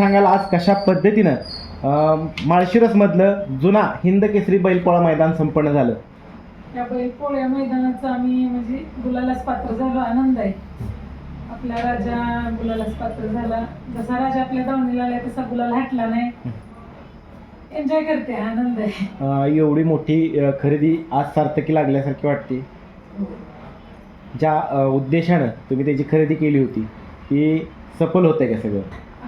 सांगाल आज कशा पद्धतीनं माळशिरसमधलं जुना हिंद केसरी बैलपोळा मैदान संपन्न झालं? या बैल पोळ्या मैदानाचा आम्ही म्हणजे गुलालाच पात्र झालो आनंद आहे. आपला राजा गुलालाच पात्र झाला. जसा राजा आपल्या दावणीला आला तसा गुलाल हटला नाही. एन्जॉय करते आनंद आहे. अं, एवढी मोठी अं, खरेदी आज सार्थकी लागल्यासारखी वाटते. ज्या अं, उद्देशानं तुम्ही त्याची खरेदी केली होती ती सफल होते का सगळं?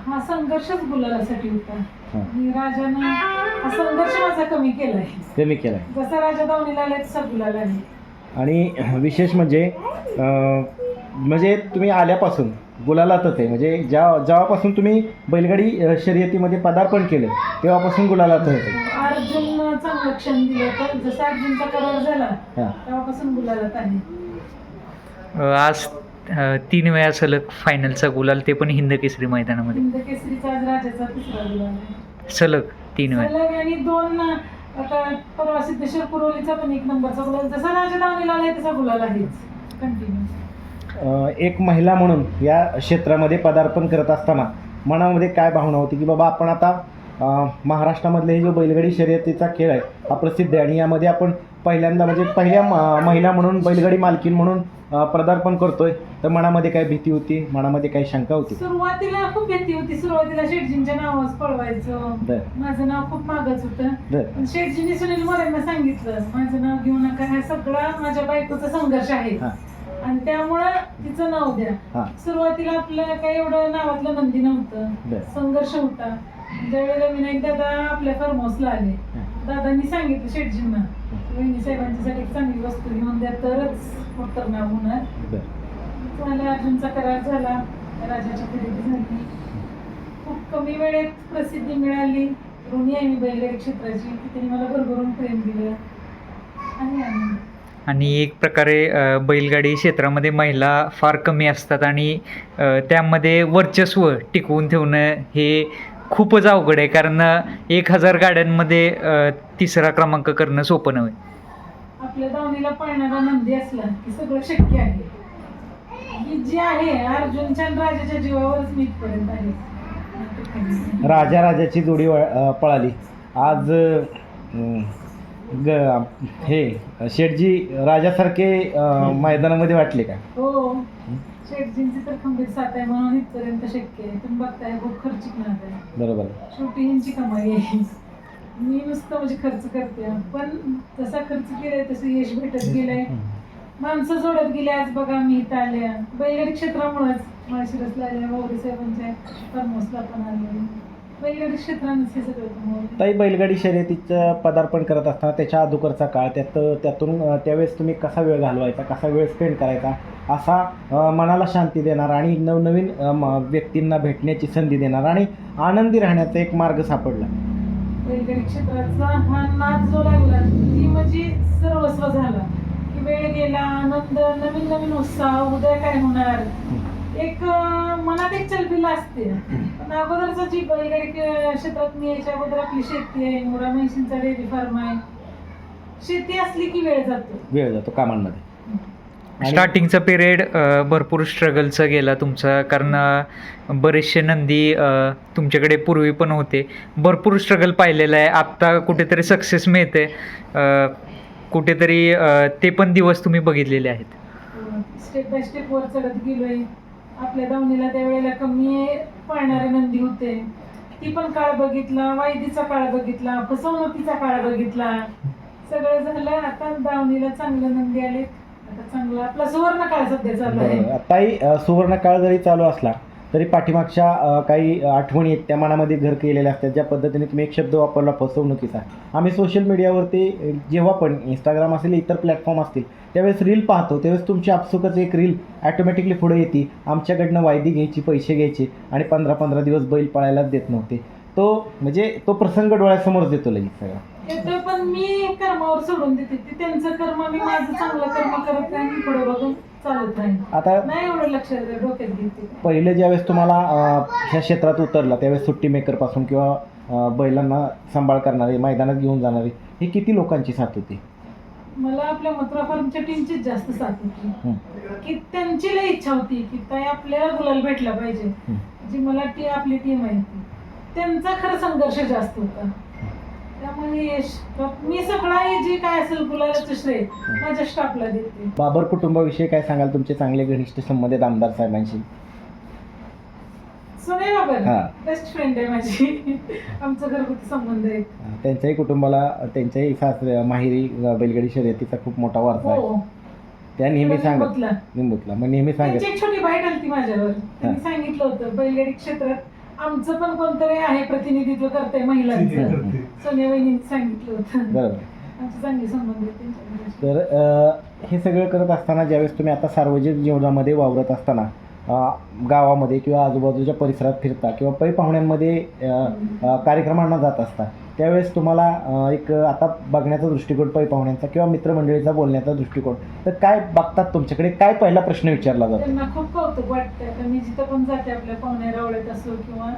हा संघर्षच गुलालासाठी होता. हां. आणि राजानं हा संघर्ष माझा कमी केलाय. कमी केला जसा राजा दावणीला आला तसा गुलाल आहे. आणि विशेष म्हणजे अं, म्हणजे तुम्ही आल्यापासून गुलालातच आहे. म्हणजे ज्या जेव्हापासून तुम्ही बैलगाडी अं, शर्यतीमध्ये पदार्पण केलं तेव्हापासून गुलालातच आहे अर्जुन चांगलं क्षण दिलं तर जसा अर्जुनचा करार झाला हां. तेव्हापासून गुलालात आहे. आज तीन वेळा सलग फायनलचा गुलाल ते पण हिंद केसरी मैदानामध्ये. हिंद केसरीचा आज राजाचा तिसरा गुलाल आहे. सलग तीन वेळा. सलग आणि दोन आता परवा सिद्धेश्वर कुरोलीचा पण एक नंबरचा गुलाल जसा राजा दावणीला आलाय तसा गुलाल आहेच कंटिन्यू अं, एक महिला म्हणून या क्षेत्रामध्ये पदार्पण करत असताना मनामध्ये काय भावना होती की बाबा आपण आता अं, महाराष्ट्रामधले हे जो बैलगाडी शर्यतीचा खेळ आहे हा प्रसिद्ध आहे आणि यामध्ये आपण पहिल्यांदा म्हणजे पहिल्या म- महिला म्हणून बैलगाडी मालकीन म्हणून अं, पदार्पण करतोय. तर मनामध्ये काय भीती होती? मनामध्ये काही शंका होती? सुरुवातीला खूप भीती होती. सुरुवातीला शेटजींच्या नावाच पळवायचं. बर. माझं नाव खूप मागच होतं. बर. पण शेटजींनी सुनील मोरेंना सांगितलं माझं नाव घेऊ नका. हा सगळा माझ्या बायकोचा संघर्ष आहे. हां. आणि त्यामुळं तिचं नाव द्या. सुरुवातीला आपलं काही एवढं नावातलं नंदी नव्हतं. बर. संघर्ष होता. ज्यावेळेला विनायक दादा आपल्या फार्म हाऊसला आले हां. दादांनी सांगितलं शेटजींना वहिनी साहेबांच्यासाठी एक चांगली वस्तू घेऊन द्या तरच उत्तर नाव होणार. बर. झालं अर्जुनचा करार झाला राजाची खरेदी झाली. खूप कमी वेळेत प्रसिद्धी मिळाली. ऋणी आहे मी बैलगाडी क्षेत्राची की त्यांनी मला भरभरून प्रेम दिलं. आणि आनंद. आणि एक प्रकारे बैलगाडी क्षेत्रामध्ये महिला फार कमी असतात आणि त्यामध्ये वर्चस्व टिकवून ठेवणं हे खूपच अवघड आहे. कारण एक हजार गाड्यांमध्ये तिसरा क्रमांक करणं सोपं नव्हे. आपल्या दावणीला पळणारा नंदी असला की सगळं शक्य आहे. जी आहे अर्जुनच्या आणि राजाच्या जीवावरच मी इथपर्यंत आहे. राजा राजाची जोडी वळ- अं, पळाली. आज अं, ग हे शेठजी राजासारखे अं, मैदानामध्ये वाटले का? हो. शेटजींची तर खंबीर साथ आहे म्हणून इथपर्यंत शक्य आहे. तुम्ही बघताय खूप खर्चिक नात आहे. बरोबर. शेवटी यांची कमाई आहे. मी नुसतं म्हणजे खर्च करते. पण जसा खर्च केलाय तसं यश भेटत गेलंय. माणसं जोडत गेले आज बघा मी इथं आल्या बैलगाडी क्षेत्रामुळेच माळशिरसला आल्या वावरी साहेबांच्या फार्महाऊसला पण आले बैलगाडी क्षेत्रानेच हे सगळं कमवलं ताई बैलगाडी शर्यतीचं पदार्पण करत असताना त्याच्या अगोदरचा काळ त्यात त्यातून अं, त्यावेळेस तुम्ही कसा वेळ घालवायचा कसा वेळ स्पेंड करायचा असा अं, मनाला शांती देणार आणि नवनवीन अं, म- व्यक्तींना भेटण्याची संधी देणार आणि आनंदी राहण्याचा एक मार्ग सापडला. बैलगाडी क्षेत्राचा हा नाद जो लागला ती म्हणजे सर्वस्व झाला. की वेळ गेला आनंद नवीन नवीन उत्साह उद्या काय होणार? एक मनात एक चलबिल असते. पण अगोदरचा जी बैलगाडी क्षेत्रात मी यायच्या अगोदर आपली शेती आहे मोरा म्हैशींचा डेअरी फार्म आहे. शेती असली की वेळ जातो. वेळ जातो कामांमध्ये. स्टार्टिंगचा पिरियड भरपूर स्ट्रगलचा गेला तुमचा कारण बरेचसे नंदी तुमच्याकडे पूर्वी पण होते. भरपूर स्ट्रगल पाहिलेलं आहे. आत्ता कुठेतरी सक्सेस मिळते अ, कुठेतरी ते पण दिवस तुम्ही बघितलेले आहेत. स्टेप बाय स्टेप वर चढत गेलोय. आपल्या दावणीला त्यावेळेला कमी पाळणारे नंदी होते. ती पण काळ बघितला वायदीचा काळ बघितला फसवणुकीचा काळ बघितला. सगळं झालं आता दावणीला चांगलं नंदी आले आता चांगला आपला सुवर्ण काळ सध्या चालू आहे. ताई सुवर्ण काळ जरी चालू असला तरी पाठीमागच्या काही आठवणी आहेत त्या मनामध्ये घर केलेल्या असतात ज्या पद्धतीने तुम्ही एक शब्द वापरला फसवणुकीचा. आम्ही सोशल मीडियावरती जेव्हा पण इंस्टाग्राम असेल इतर प्लॅटफॉर्म असतील त्यावेळेस रील पाहतो त्यावेळेस तुमची आपसुकच एक रील ॲटोमॅटिकली पुढे येते. आमच्याकडनं वायदी घ्यायची पैसे घ्यायचे आणि पंधरा पंधरा दिवस बैल पळायलाच देत नव्हते. तो म्हणजे तो प्रसंग डोळ्यासमोर येतो लगेच सगळा. येतं पण मी कर्मावर सोडून देते. ते त्यांचं कर्म मी माझं चांगलं कर्म करत नाही पुढे बघून चालत नाही. आता नाही एवढं लक्षात डोक्यात घेते. पहिलं ज्यावेळेस तुम्हाला अ, ह्या क्षेत्रात उतरला त्यावेळेस सुट्टी मेकरपासून किंवा अ, बैलांना सांभाळ करणारे मैदानात घेऊन जाणारे हे किती लोकांची साथ होती? मला आपल्या मथुरा फार्मच्या टीमचीच जास्त साथ होती. की त्यांची लई इच्छा होती की ताई आपल्याला गुलाल भेटला पाहिजे. जी मला टी आपली टीम आहे ती. त्यांचा खरं संघर्ष जास्त होता. त्यामुळे मी सगळा हे जे काय असेल गुलालाचं श्रेय माझ्या स्टाफला देते. बाबर कुटुंबाविषयी काय सांगाल तुमचे चांगले घनिष्ठ संबंध आहेत आमदार साहेबांशी? सोने बाबर हा. बेस्ट फ्रेंड आहे माझी. आमचं घरगुती संबंध आहे. त्यांच्याही कुटुंबाला त्यांच्याही सासरे माहेरी अ, बैलगाडी शर्यतीचा खूप मोठा वारसा आहे. हो. त्या नेहमी सांगत निंबूतला. निंबूतला. मग नेहमी सांगत त्यांची एक छोटी बाईट आली माझ्यावर. त्यांनी सांगितलं होतं बैलगाडी क्षेत्रात आमचं पण कोणतरी आहे प्रतिनिधित्व करते महिलांचं. सोनिया वहिनी सांगितलं होतं. बरोबर. आमचे चांगले संबंध आहेत त्यांच्याकडे तर अ, हे सगळं करत असताना ज्यावेळेस तुम्ही आता सार्वजनिक जीवनामध्ये वावरत असताना अ, गावामध्ये किंवा आजूबाजूच्या परिसरात फिरता किंवा पै पाहुण्यांमध्ये अ, अ, कार्यक्रमांना जात असता त्यावेळेस तुम्हाला अ, एक आता बघण्याचा दृष्टिकोन पै पाहुण्यांचा किंवा मित्रमंडळीचा बोलण्याचा दृष्टिकोन तर काय बघतात तुमच्याकडे? काय पहिला प्रश्न विचारला जातो? त्यांना खूप कौतुक वाटतं मी जिथं पण जाते आपल्या पाहुण्या रावळ्यात असो किंवा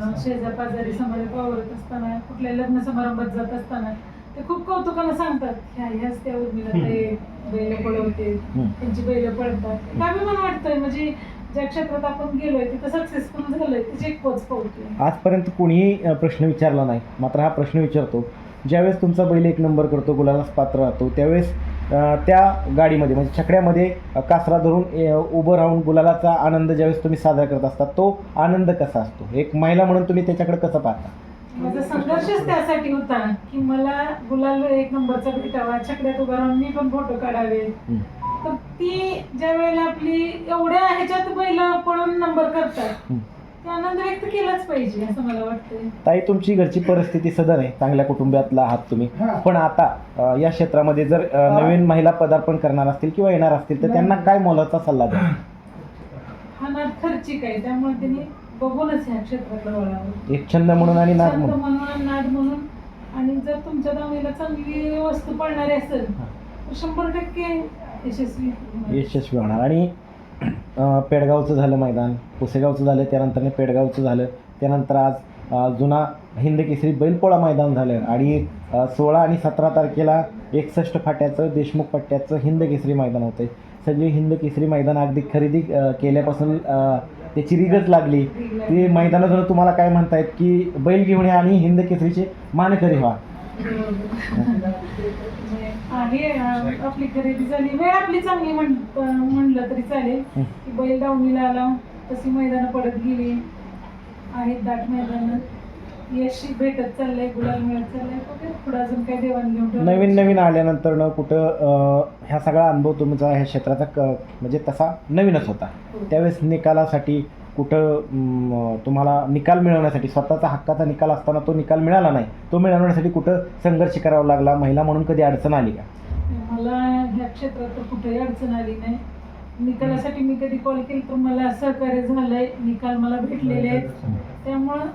अं, शेजार पाजारी समाजात वावरत असताना कुठल्या लग्न समारंभात जात असताना ते खूप कौतुकानं सांगतात ह्या ह्याच त्या उर्मिला ते बैल पळवते. त्यांची बैल पळतात एक अभिमान वाटतोय म्हणजे ज्या क्षेत्रात आपण गेलोय तिथं सक्सेसफुल झालोय त्याची एक पोच पावतोय. आजपर्यंत कोणीही प्रश्न विचारला नाही. मात्र हा प्रश्न विचारतो ज्यावेळेस तुमचा बैल एक नंबर करतो गुलालास पात्र राहतो त्यावेळेस त्या गाडीमध्ये म्हणजे छकड्यामध्ये कासरा धरून उभं राहून गुलालाचा आनंद ज्यावेळेस तुम्ही साजरा करत असता तो आनंद कसा असतो एक महिला म्हणून तुम्ही त्याच्याकडे कसं पाहता माझा संघर्षच त्यासाठी होता की मला गुलाल एक नंबरचा भेटावा छकड्यात उभा राहून मी पण फोटो काढावे. तर ती ज्या वेळेला आपली एवढ्या ह्याच्यात बैल पळून नंबर करतात. ते आनंद व्यक्त केलाच पाहिजे असं मला वाटतंय. ताई तुमची घरची परिस्थिती सदर आहे. चांगल्या कुटुंबातला आहात तुम्ही. पण आता अ, या क्षेत्रामध्ये जर अ, नवीन महिला पदार्पण करणार असतील किंवा येणार असतील तर त्यांना काय मोलाचा सल्ला द्या? हा नाद खर्चिक आहे. त्यामुळे त्यांनी बघूनच ह्या क्षेत्रातला वळावं एक छंद म्हणून आणि नाद छंद म्हणून. म्हणून नाद म्हणून. आणि जर तुमच्या दावणीला चांगली वस्तू पडणारी असेल तर शंभर टक्के यशस्वी होणार. यशस्वी होणार. आणि पेडगावचं झालं मैदान पुसेगावचं झालं त्यानंतर पेडगावचं झालं. त्यानंतर आज जुना हिंद केसरी बैलपोळा मैदान झालं. आणि सोळा आणि सतरा तारखेला एकसष्ट फाट्याचं देशमुख पट्ट्याचं हिंद केसरी मैदान होतं सगळे हिंद केसरी मैदान अगदी खरेदी केल्यापासून त्याची रिगच लागली. ते मैदानातून तुम्हाला काय म्हणतायत की बैल घेऊन या आणि हिंद केसरीचे मानकरी व्हा. आहे आपली खरेदी झाली. वेळ आपली चांगली म्हण म्हणलं तरी चालेल. की बैल दावणीला आला. तशी मैदानं पडत गेली. आहेत दाट मैदान. यश भेटत चाललंय गुलाल मिळत चाललंय. बघूया पुढं अजून देवाणघेवाण ठेवलं. नवीन नवीन आल्यानंतर न कुठं ह्या सगळा अनुभव तुमचा ह्या क्षेत्राचा म्हणजे तसा नवीनच होता. हो. त्यावेळेस निकालासाठी कुठं तुम्हाला निकाल मिळवण्यासाठी स्वतःचा हक्काचा निकाल असताना तो निकाल मिळाला नाही तो मिळवण्यासाठी कुठं संघर्ष करावा लागला महिला म्हणून कधी अडचण आली का? मला ह्या क्षेत्रात तर कुठेही अडचण आली नाही. निकालासाठी मी कधी कॉल केली तर मला सहकार्य झालंय निकाल मला भेटलेले आहेत. त्यामुळं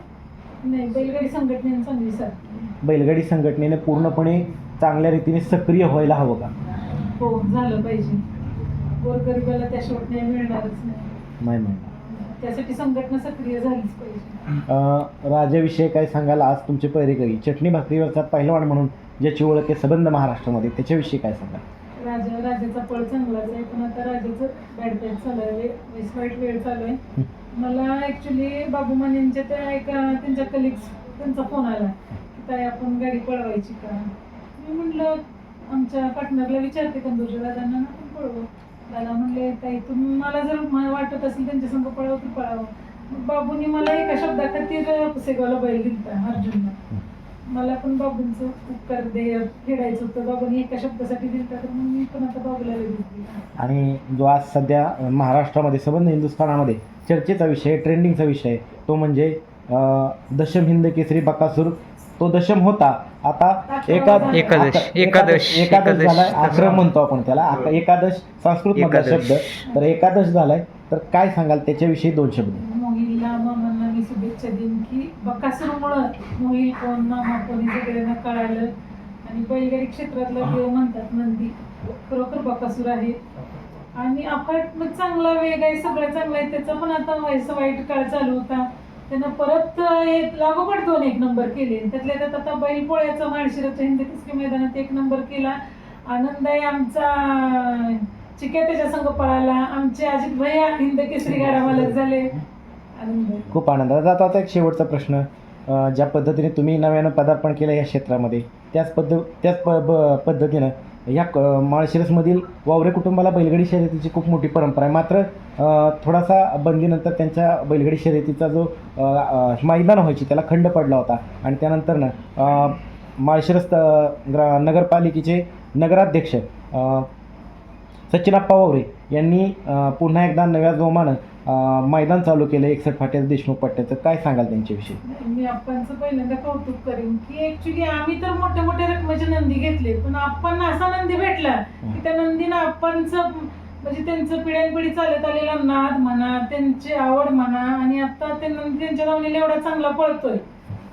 नाही बैलगाडी संघटनेने चांगली साथ दिली. बैलगाडी संघटनेने पूर्णपणे चांगल्या रीतीने सक्रिय व्हायला हवं का? हो झालं पाहिजे. गोरगरिबाला त्या शेवट न्याय मिळणारच नाही. नाही नाही. त्यासाठी संघटना सक्रिय झालीच पाहिजे. अ, राजाविषयी काय सांगाल? आज तुमचे पैरेकरी चटणी भाकरीवरचा पहिलवान म्हणून ज्याची ओळख आहे सबंध महाराष्ट्रामध्ये त्याच्याविषयी काय सांगाल? राजा राजाचा पळ चांगलाच आहे पण आता राजाचं बॅड बॅड चालू आहे. वे- वाईट वेळ चालू आहे. मला ॲक्च्युली बाबू मानेंच्या त्या एका त्यांच्या कलिग्स त्यांचा फोन आला. की ताई आपण गाडी पळवायची का? मी म्हटलं आमच्या पार्टनरला विचारते कंदूरच्या दादांना आपण पळवू. त्याला म्हणले ताई तुम्ही मला जर वाटत असेल त्यांच्या संग पळावं की पळावं. मग बाबूंनी मला एका शब्दाखातीर पुसेगावला बैल दिलता अर्जुनला. मला पण बाबूंचं उपकार देय फेडायचं होतं. बाबूंनी एका शब्दासाठी दिलता तर मग मी पण आता बाबूला लगेच आणि जो आज सध्या महाराष्ट्रामध्ये संबंध हिंदुस्थानामध्ये चर्चेचा विषय ट्रेंडिंगचा विषय तो म्हणजे दशम हिंद केसरी बकासूर तो दशम होता. आता एका एकादश, एकादश. झालाय आश्रम म्हणतो आपण त्याला. आता एकादश संस्कृत मधला. शब्द. तर एकादश झालाय. तर काय सांगाल त्याच्याविषयी दोन शब्द? मोहिलला मी शुभेच्छा देईन की बकासूरमुळं मोहिल कोण मामा कोण हे सगळ्यांना कळालं. आणि बैलगाडी क्षेत्रातला देव म्हणतात नंदी. खरोखर बकासूर आहे. आणि अफाट चांगला वेग आहे. सगळं चांगलं आहे. त्याचा पण आता व्हायचं वाईट काळ चालू होता. त्यानं परत हे लागोपाठ दोन एक नंबर केले. त्यातल्या त्यात आता बैलपोळ्याचा माळशिराच्या हिंदी केसरी मैदानात एक नंबर केला. आनंद आहे आमचा चिक्या त्याच्या संघ पळाला. आमचे अजित भैया हिंद केसरी गाडा मालक झाले. आनंद. आहे. खूप आनंद. आहे. आता आता एक शेवटचा प्रश्न. ज्या पद्धतीने तुम्ही नव्यानं पदार्पण केलं या क्षेत्रामध्ये त्याच पद्ध त्याच प ब पद्धतीनं या क माळशिरसमधील वावरे कुटुंबाला बैलगाडी शर्यतीची खूप मोठी परंपरा आहे. मात्र थोडासा बंदीनंतर त्यांच्या बैलगाडी शर्यतीचा जो मैदान व्हायची त्याला खंड पडला होता. आणि त्यानंतरनं माळशिरस ग्रा नगरपालिकेचे नगराध्यक्ष सचिनाप्पा वावरे यांनी पुन्हा एकदा नव्या जोमानं मैदान चालू केलं एकसठ फाट्याचं देशमुख पट्ट्याचं काय सांगाल त्यांच्याविषयी? मी आप्पांचं पहिल्यांदा कौतुक करेन की ऍक्च्युली आम्ही तर मोठ्या मोठ्या रकमेचे नंदी घेतले. पण आपण असा नंदी भेटला की त्या नंदीनं आप्पांचं म्हणजे त्यांचं पिढ्यानपिढी चालत आलेला नाद म्हणा त्यांची आवड म्हणा आणि आता ते नंदी त्यांच्या दावणीला एवढा चांगला पळतोय.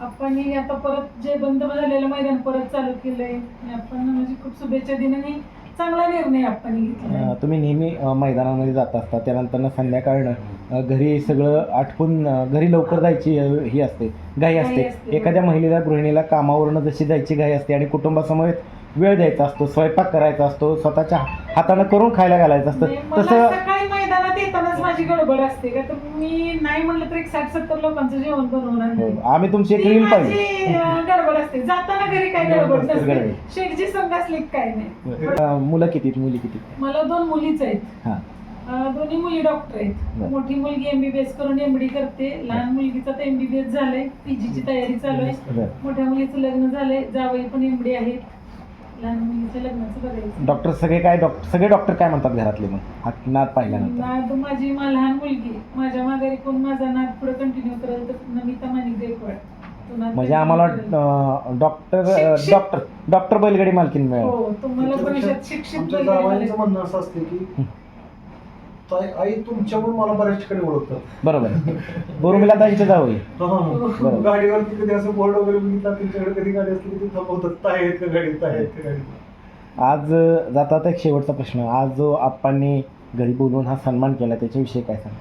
आपण आता परत जे बंद झालेलं मैदान परत चालू केलंय. आपण म्हणजे खूप शुभेच्छा दिनं आणि चांगला निर्णय आपण घेतला अ, तुम्ही नेहमी अ, मैदानामध्ये जात असता त्यानंतरनं संध्याकाळनं घरी सगळं आटपून अ, घरी लवकर जायची अ, ही असते घाई असते असते. एखाद्या महिलेला गृहिणीला कामावरनं जशी जायची घाई असते आणि कुटुंबासमवेत वेळ द्यायचा असतो स्वयंपाक करायचा असतो स्वतःच्या हातानं करून खायला घालायचं असतं तसं सकाळी येतानाच माझी गडबड असते का? तर मी नाही म्हणलं तर एक साठ सत्तर लोकांचं जेवण बनवणार हो, नाही. आम्ही तुमची एक ती रील माझी पाहिली अं, गडबड असते. जाताना घरी काय गडबड गडबड. नसते. शेठची संघ असली की काय नाही. अ, मुलं किती मुली किती मला दोन मुलीच आहेत. हां. अं, दोन्ही मुली डॉक्टर आहेत. बरं. मोठी मुलगी एमबीबीएस करून एमडी करते. लहान मुलगीचं तर एमबीबीएस झालंय. पीजीची तयारी चालू आहे. बरं. मोठ्या मुलीचं लग्न झालंय. जावई पण एमडी आहेत लहान मुलीचं लग्नाचं बघायचं. डॉक्टर सगळे काय डॉक्टर सगळे डॉक्टर काय म्हणतात घरातले मग? नाद पाहिल्यानंतर. नाद माझी मा- लहान मुलगी माझ्या माघारी कोण माझा नाद पुढे कंटिन्यू करेल तर नमिता माणिक गायकवाड तो नाद म्हणजे आम्हाला continue करेल. अ, डॉक्टर शिक्षित- डॉक्टर डॉक्टर बैलगाडी मालकीन मिळाली. हो तुम्हाला भविष्यात शिक्षित आमच्या वगैरे. म्हणणं असं असते की ताई आई तुमच्यामुळे मला बऱ्याच ठिकाणी ओळखतात बरोबर. बोरुमिला ताईंचं जाऊ हो. गाडीवरती कधी असं बोर्ड वगैरे बघितला त्यांच्याकडे कधी गाडी असली की ते थांबवतात. ताई आहेत का गाडीत? ताई आहेत का गाडीत? आज अ, जातात एक शेवटचा प्रश्न. आज जो आप्पांनी घरी बोलवून हा सन्मान केला त्याच्याविषयी काय सांग?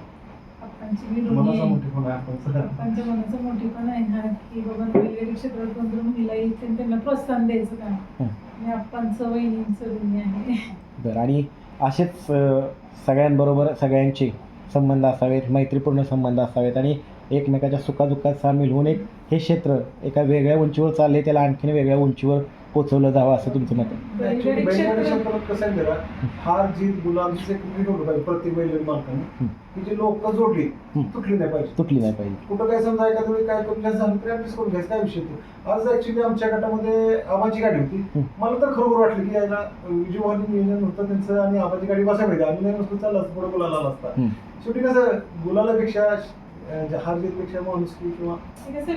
आप्पांची मी मनाचा दोन्ही- मोठेपणा आहे आपण आप्पांच्या मनाचं मोठेपण आहे. ना की बाबा वेगवेगळ्या क्षेत्रात कोण जर महिला येईल तर त्यांना प्रोत्साहन द्यायचं काम. हं. आणि आप्पांचं वहिनींचं दोन्ही आहे. बरं. आणि असेच अ, सगळ्यांबरोबर सगळ्यांचे संबंध असावेत मैत्रीपूर्ण संबंध असावेत आणि एकमेकाच्या सुखादुःखात सामील होऊन एक हे क्षेत्र एका वेगळ्या उंचीवर चालले त्याला आणखीन वेगळ्या उंचीवर पोचवलं जावं असं तुमचं मत आहे? कसं जरा गुलामची प्रत्येक मालकाने. की जी लोक जोडली. तुटली नाही पाहिजे. तुटली नाही पाहिजे. कुठं काय समजा एखाद्या वेळी काय कमी जास्त झालं तरी ऍडजस्ट करून घ्यायचं काय विषय तो आज ऍक्च्युली आमच्या गटामध्ये आबाची गाडी होती. मला तर खरोखर वाटलं की याला विजयवानी नियोजन होतं त्यांचं आणि आबाची गाडी बसायला पाहिजे. आम्ही नाही नसतो चालला असतं पुढे गुलाला आला असता. शेवटी कसं गुलालापेक्षा अं, हार जीतपेक्षा माणूस की किंवा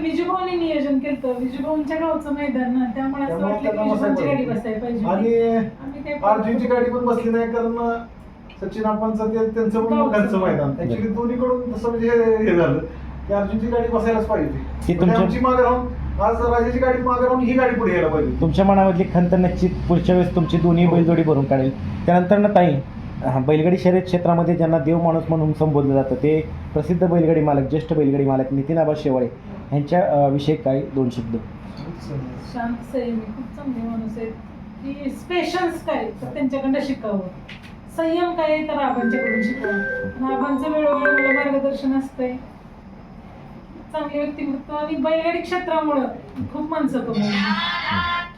विजूभाऊने नियोजन केलं विजूभाऊंच्या गावचं मैदान ना त्यामुळे असं त्यामुळे वाटलं की त्यांना बसायला विजूभाऊंची गाडी. बसायला पाहिजे आणि आम्ही अर्जुनची गाडी पण बसली नाही कारण सचिन आपणचं ते त्यांचं पण मैदान. ऍक्च्युली दोन्हीकडून तसं म्हणजे हे हे झालं. की अर्जुनची गाडी बसायलाच पाहिजे म्हणजे तुमच्या- आमची मागे राहून आज राजाची गाडी मागे राहून ही गाडी पुढे यायला पाहिजे तुमच्या मनामधली खंत निश्चित पुढच्या वेळेस तुमची दोन्ही बैलजोडी भरून काढेल. त्यानंतर ना ताई हा, बैलगाडी शर्यत क्षेत्रामध्ये ज्यांना देव माणूस म्हणून संबोधलं जातं ते प्रसिद्ध बैलगाडी मालक ज्येष्ठ बैलगाडी मालक नितीन आबा शेवाळे यांच्या विषयी काय दोन शब्द. शांत संयमी खूप चांगले माणूस आहेत की स्पेशल्स काय तर त्यांच्याकडनं शिकावं. संयम काय तर आबांच्याकडून शिकावं. आबांचं वेळोवेळी मला मार्गदर्शन असतंय. चांगले व्यक्तिमत्व आणि बैलगाडी क्षेत्रामुळं खूप माणसं कमवली.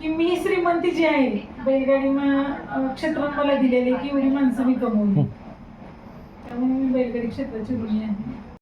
की मी श्रीमंती जी आहे बैलगाडी मा- क्षेत्रात मला दिलेली की एवढी माणसं मी कमवली. त्यामुळे मी बैलगाडी क्षेत्राची ऋणी आहे.